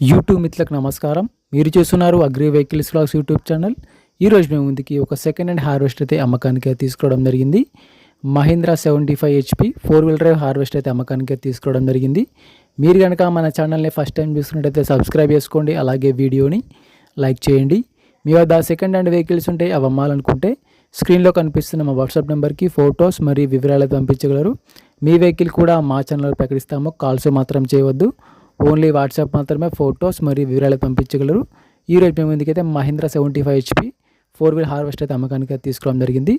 YouTube మిత్రులకు నమస్కారం. మీరు చూస్తున్నారు agri vehicles blogs YouTube channel. ఈరోజు మేము ముందుకి ఒక సెకండ్ హ్యాండ్ హార్వెస్ట్ అయితే అమ్మకానికి తీసుకోవడం జరిగింది. Mahindra seventy five HP four wheel drive harvest అయితే అమ్మకానికి తీసుకోవడం జరిగింది. మీరు కనుక మన ఛానల్ని ఫస్ట్ టైం చూస్తున్నట్టయితే సబ్స్క్రైబ్ చేసుకోండి. అలాగే వీడియోని లైక్ చేయండి. మీ వద్ద సెకండ్ హ్యాండ్ వెహికల్స్ ఉంటే అవి అమ్మాలనుకుంటే స్క్రీన్లో కనిపిస్తున్న మా వాట్సాప్ నెంబర్కి ఫొటోస్ మరియు వివరాలు పంపించగలరు. మీ వెహికల్ కూడా మా ఛానల్లో ప్రకటిస్తాము. కాల్స్ మాత్రం చేయవద్దు. ఓన్లీ వాట్సాప్ మాత్రమే ఫొటోస్ మరియు వివరాలు పంపించగలరు. ఈ రోజు మేము ముందుకైతే Mahindra seventy five HP four wheel harvest అయితే అమ్మకానికి అయితే తీసుకోవడం జరిగింది.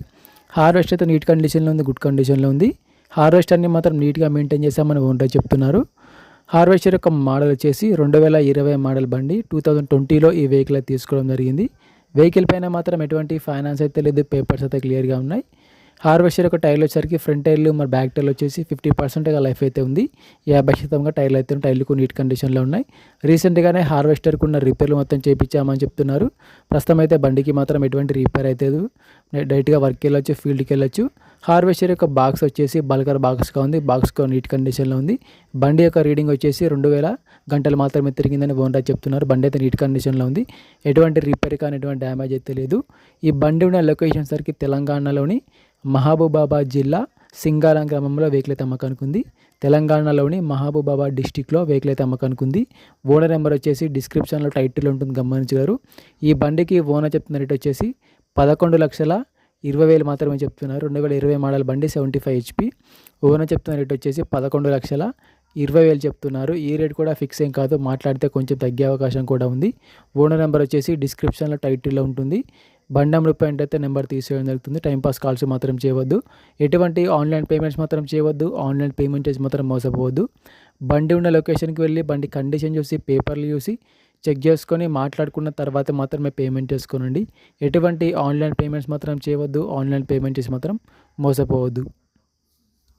హార్వెస్ట్ అయితే నీట్ కండిషన్లో ఉంది గుడ్ కండిషన్లో ఉంది. హార్వెస్టర్ని మాత్రం నీట్గా మెయింటైన్ చేసామని ఓనర్ చెప్తున్నారు. హార్వెస్టర్ యొక్క మోడల్ వచ్చేసి రెండు వేల ఇరవై మోడల్ బండి టూ థౌజండ్ ట్వంటీలో ఈ వెహికల్ అయితే తీసుకోవడం జరిగింది. వెహికల్ పైన మాత్రం ఎటువంటి ఫైనాన్స్ అయితే లేదు పేపర్స్ అయితే క్లియర్గా ఉన్నాయి. హార్వెస్టర్ యొక్క టైర్లు వచ్చేసరికి ఫ్రంట్ టైర్లు మరి బ్యాక్ టైర్లు వచ్చేసి ఫిఫ్టీ పర్సెంట్గా లైఫ్ అయితే ఉంది. యాభై శాతంగా టైర్లు అయితే టైర్లు నీట్ కండిషన్లో ఉన్నాయి. రీసెంట్గానే హార్వెస్టర్కి ఉన్న రిపేర్లు మొత్తం చేయించామని చెప్తున్నారు. ప్రస్తుతం అయితే బండికి మాత్రం ఎటువంటి రిపేర్ అయితే డైరెక్ట్గా వర్క్కి వెళ్ళొచ్చు ఫీల్డ్కి వెళ్ళొచ్చు. హార్వెస్టర్ యొక్క బాక్స్ వచ్చేసి బల్కర్ బాక్స్గా ఉంది. బాక్స్గా నీట్ కండిషన్లో ఉంది. బండి యొక్క రీడింగ్ వచ్చేసి రెండు వేల గంటలు మాత్రమే తిరిగిందని ఓనర్ చెప్తున్నారు. బండి అయితే నీట్ కండిషన్లో ఉంది. ఎటువంటి రిపేర్ కానీ ఎటువంటి డ్యామేజ్ అయితే లేదు. ఈ బండి ఉన్న లొకేషన్ సరికి తెలంగాణలోని మహబూబాబాద్ జిల్లా సింగారం గ్రామంలో వెహికల్ అయితే అమ్మకానికి ఉంది తెలంగాణలోని మహబూబాబాద్ డిస్టిక్లో వెహికల్ అయితే అమ్మకానికి ఉంది ఓనర్ నెంబర్ వచ్చేసి డిస్క్రిప్షన్లో టైటిల్ ఉంటుంది గమనించగలరు. ఈ బండికి ఓనర్ చెప్తున్న రేట్ వచ్చేసి పదకొండు లక్షల ఇరవై వేలు మాత్రమే చెప్తున్నారు. రెండు వేల ఇరవై మోడల్ బండి సెవెంటీ ఫైవ్ హెచ్పి ఓనర్ చెప్తున్న రేట్ వచ్చేసి పదకొండు లక్షల ఇరవై వేలు చెప్తున్నారు. ఈ రేట్ కూడా ఫిక్స్ ఏం కాదు మాట్లాడితే కొంచెం తగ్గే అవకాశం కూడా ఉంది. ఓనర్ నెంబర్ వచ్చేసి డిస్క్రిప్షన్లో టైటిల్లో ఉంటుంది. బండం రూపాయింట్ అయితే నెంబర్ తీసేయడం జరుగుతుంది. టైంపాస్ కాల్స్ మాత్రం చేయవద్దు. ఎటువంటి ఆన్లైన్ పేమెంట్స్ మాత్రం చేయవద్దు. ఆన్లైన్ పేమెంట్ చేసి మాత్రం మోసపోవద్దు. బండి ఉన్న లొకేషన్కి వెళ్ళి బండి కండిషన్ చూసి పేపర్లు చూసి చెక్ చేసుకొని మాట్లాడుకున్న తర్వాత మాత్రమే పేమెంట్ చేసుకోనండి. ఎటువంటి ఆన్లైన్ పేమెంట్స్ మాత్రం చేయవద్దు. ఆన్లైన్ పేమెంట్ చేసి మాత్రం మోసపోవద్దు.